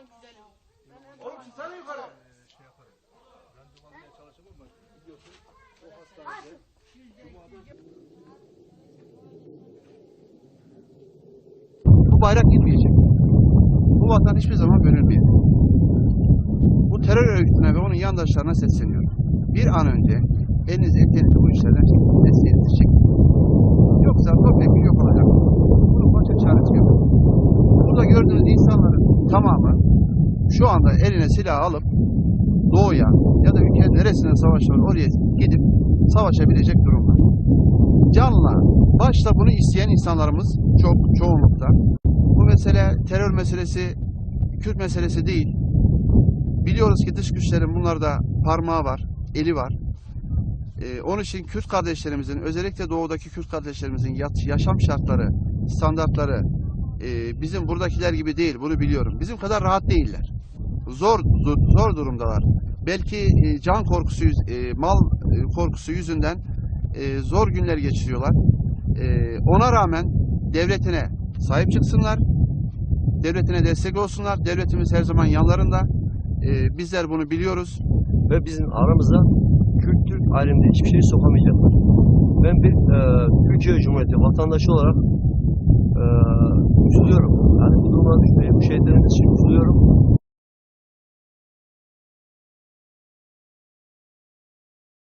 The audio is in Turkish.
en güzeli. Oğlum çıksana yukarı. Ee, şey yaparım. Randevu almaya çalışırım ama biliyorsun o hastanede. Bu bayrak inmeyecek. Bu vatan hiçbir zaman bölünmeyecek. Bu terör örgütüne ve onun yandaşlarına sesleniyorum. Bir an önce elinizi ettiğinizi bu işlerden çekin. Desteğinizi çekin. Yoksa topyekun yok olacak. Bunun başka çaresi yok. Burada gördüğünüz insanlar tamamı şu anda eline silah alıp doğuya ya da ülkenin neresinde savaş var oraya gidip savaşabilecek durumda. Canla başta bunu isteyen insanlarımız çok çoğunlukta. Bu mesele terör meselesi, Kürt meselesi değil. Biliyoruz ki dış güçlerin bunlarda parmağı var, eli var. Ee, onun için Kürt kardeşlerimizin, özellikle doğudaki Kürt kardeşlerimizin yaşam şartları, standartları e, bizim buradakiler gibi değil, bunu biliyorum. Bizim kadar rahat değiller. Zor zor, durumdalar. Belki e, can korkusu, e, mal e, korkusu yüzünden e, zor günler geçiriyorlar. E, ona rağmen devletine sahip çıksınlar, devletine destek olsunlar. Devletimiz her zaman yanlarında. E, bizler bunu biliyoruz. ve bizim aramıza Türk alemde hiçbir şeyi sokamayacaklar. Ben bir e, Türkiye Cumhuriyeti vatandaşı olarak e, üzülüyorum. Yani bu duruma düşmeye, bu şeyler için